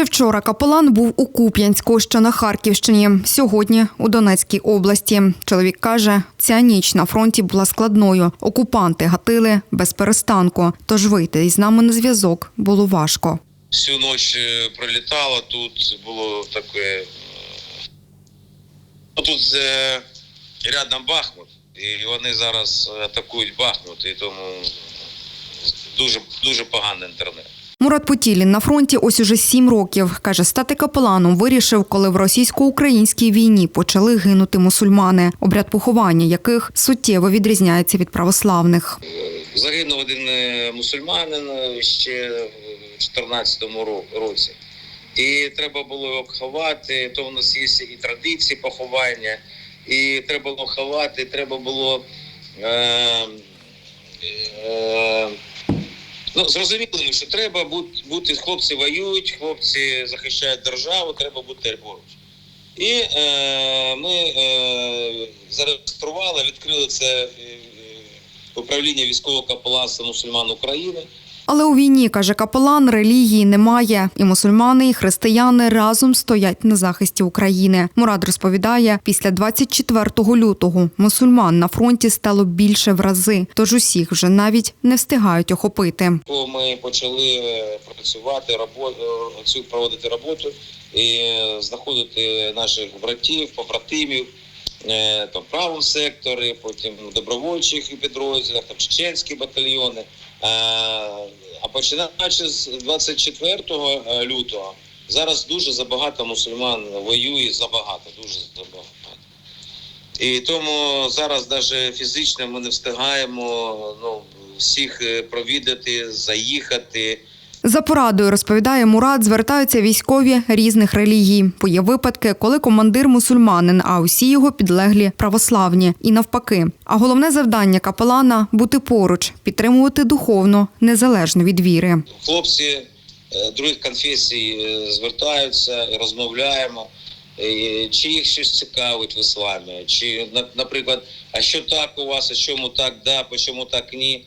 Ще вчора капелан був у Куп'янську, що на Харківщині. Сьогодні у Донецькій області. Чоловік каже, ця ніч на фронті була складною. Окупанти гатили без перестанку. Тож вийти із нами на зв'язок було важко. Всю ніч е, пролітало, тут було таке. е, Ну, тут е, рядом Бахмут, і вони зараз атакують Бахмут, і тому дуже, дуже поганий інтернет. Мурат Путілін на фронті ось уже сім років. Каже, стати капеланом вирішив, коли в російсько-українській війні почали гинути мусульмани, обряд поховання яких суттєво відрізняється від православних. Загинув один е, мусульманин ще в 2014 році. І треба було його ховати, то в нас є і традиції поховання, і треба було ховати, треба було. Е, е, ну, зрозуміли ми, що треба бути, хлопці воюють, хлопці захищають державу, треба бути поруч. І е, ми е, зареєстрували, відкрили це е, управління військового капеланства мусульман України. Але у війні, каже капелан, релігії немає. І мусульмани, і християни разом стоять на захисті України. Мурад розповідає, після 24 лютого мусульман на фронті стало більше в рази, тож усіх вже навіть не встигають охопити. Ми почали е, працювати, робо- е, проводити роботу і знаходити наших братів, побратимів е, там, правому секторі, потім добровольчих підрозділах, там чеченські батальйони. Е, А починаючи з 24 лютого, зараз дуже забагато мусульман воює, забагато, дуже забагато. І тому зараз навіть фізично ми не встигаємо ну, всіх е, провідати, заїхати. За порадою розповідає Мурад, звертаються військові різних релігій. Бо є випадки, коли командир мусульманин, а усі його підлеглі православні, і навпаки. А головне завдання капелана бути поруч, підтримувати духовно, незалежно від віри. Хлопці е, других конфесій е, звертаються, розмовляємо. Е, Чи їх щось цікавить в ісламі, чи, наприклад, а що так у вас, а чому так да, по чому так ні?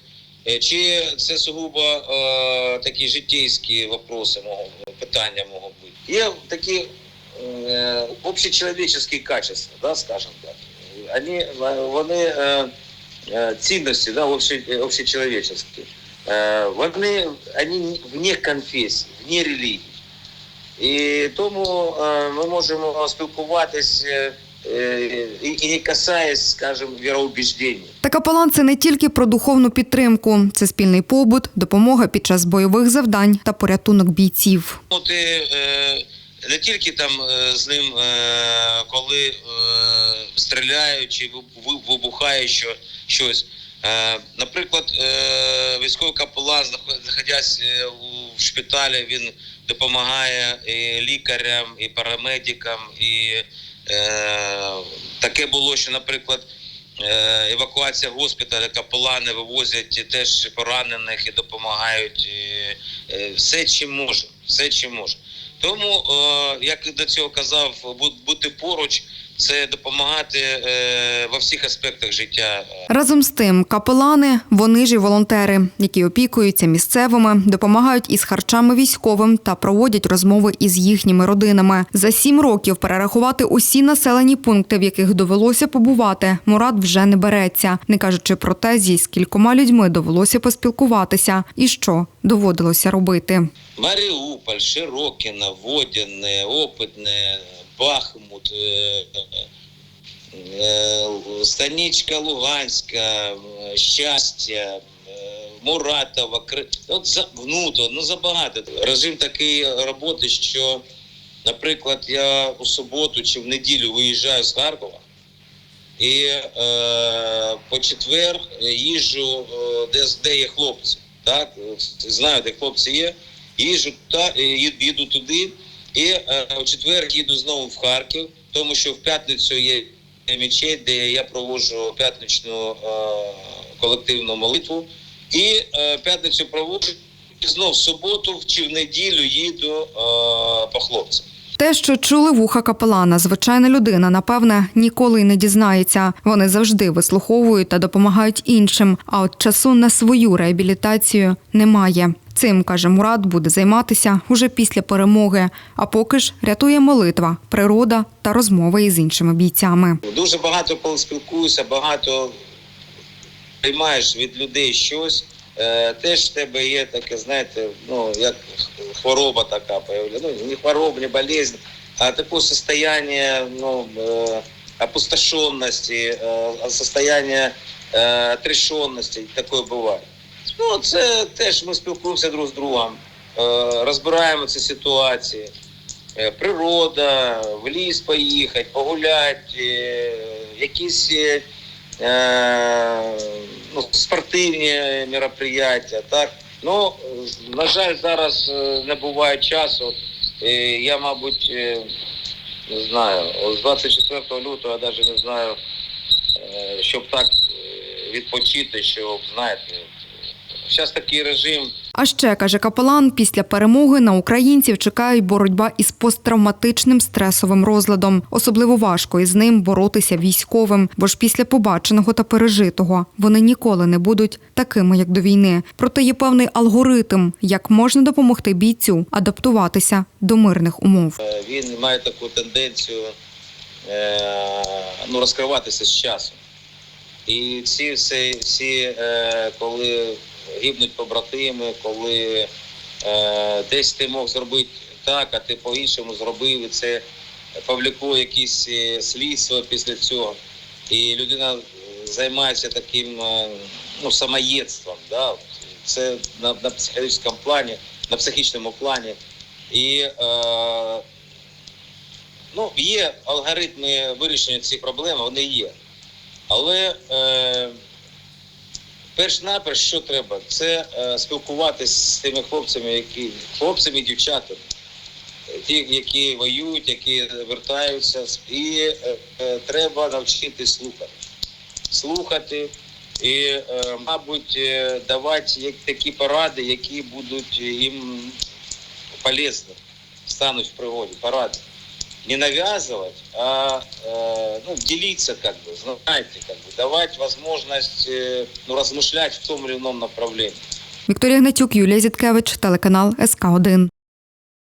Е, Чи це сугубо е, такі житейські вопроси, мого, питання можуть бути? Є такі е, общечеловеческие качества, да, скажем так. Они, вони е, е, цінності, да, обще. Е, вони, вони вне конфесії, вне релігії. І тому е, ми можемо спілкуватись е, е, і, і не касаясь, скажімо, віроубіждень. Та капелан це не тільки про духовну підтримку, це спільний побут, допомога під час бойових завдань та порятунок бійців. Ну, ти е, не тільки там е, з ним, е, коли е, стріляють чи виб- виб- вибухає що, щось. Е, наприклад, е, військовий капелан, знаход- знаходясь у шпиталі, він допомагає і лікарям, і парамедикам. І е, таке було, що, наприклад, е, евакуація госпіталя, капелани вивозять теж поранених і допомагають. Е, все, чим може, все, чим може. Тому, е, як до цього казав, бути поруч це допомагати е, во всіх аспектах життя. Разом з тим, капелани вони ж і волонтери, які опікуються місцевими, допомагають із харчами військовим та проводять розмови із їхніми родинами. За сім років перерахувати усі населені пункти, в яких довелося побувати, Мурат вже не береться, не кажучи про те, зі скількома людьми довелося поспілкуватися і що доводилося робити. Маріуполь, Широкіна, Водяне, Опитне, Бахмут, е, е, Станичка Луганська, е, Щастя, е, Муратова. От за... внуто, ну забагато. Режим такої роботи, що, наприклад, я у суботу чи в неділю виїжджаю з Харкова, і е, по четвер їжджу, е, де, де є хлопці. Так? Знаю, де хлопці є. Їжджу та е, їду туди, і е, в четвер їду знову в Харків, тому що в п'ятницю є мечеть, де я проводжу п'ятничну е, колективну молитву. І е, п'ятницю проводжу і знов в суботу чи в неділю їду е, по хлопцям. Те, що чули вуха капелана, звичайна людина, напевне, ніколи й не дізнається. Вони завжди вислуховують та допомагають іншим. А от часу на свою реабілітацію немає. Цим, каже Мурат, буде займатися уже після перемоги. А поки ж рятує молитва, природа та розмови із іншими бійцями. Дуже багато спілкуюся, багато приймаєш від людей щось. Е, теж в тебе є таке, знаєте, ну як хвороба така появляється. Ну, не хвороба, не болезнь, а таке состояние ну, е, опустошенности, е, состояние е, отрешенности, таке буває. Ну, це теж ми спілкуємося друг з другом, е, розбираємо ці ситуації. Е, природа, в ліс поїхати, погуляти, е, якісь ну, спортивні мероприятия. Так? Ну, на жаль, зараз не буває часу. Я, мабуть, не знаю, з 24 лютого я навіть не знаю, щоб так відпочити, щоб, знаєте, зараз такий режим. А ще каже капелан, після перемоги на українців чекає боротьба із посттравматичним стресовим розладом. Особливо важко із ним боротися військовим, бо ж після побаченого та пережитого вони ніколи не будуть такими, як до війни. Проте є певний алгоритм, як можна допомогти бійцю адаптуватися до мирних умов. Е, він має таку тенденцію е, ну, розкриватися з часом. І ці всі, всі е, коли гибнуть побратими, коли е, десь ти мог зробити так, а ти по-іншому зробив, і це повлекло якісь е, слідства після цього. І людина е, займається таким е, ну, самоєдством. Да? Це на, на психологічному плані, на психічному плані. І е, ну, є алгоритми вирішення цих проблем, вони є. Але е, перш-наперш, що треба, це е, спілкуватися з тими хлопцями, які хлопцями і дівчатами, е, ті, які воюють, які вертаються, і е, е, треба навчити слухати. Слухати і, е, мабуть, е, давати як такі поради, які будуть їм полезны, стануть в пригоді, поради Не навязывать, а э, ну, делиться, как бы, знаете, как бы, давать возможность э, ну, размышлять в том или ином направлении. Вікторія Гнатюк, Юлія Зіткевич, телеканал СК 1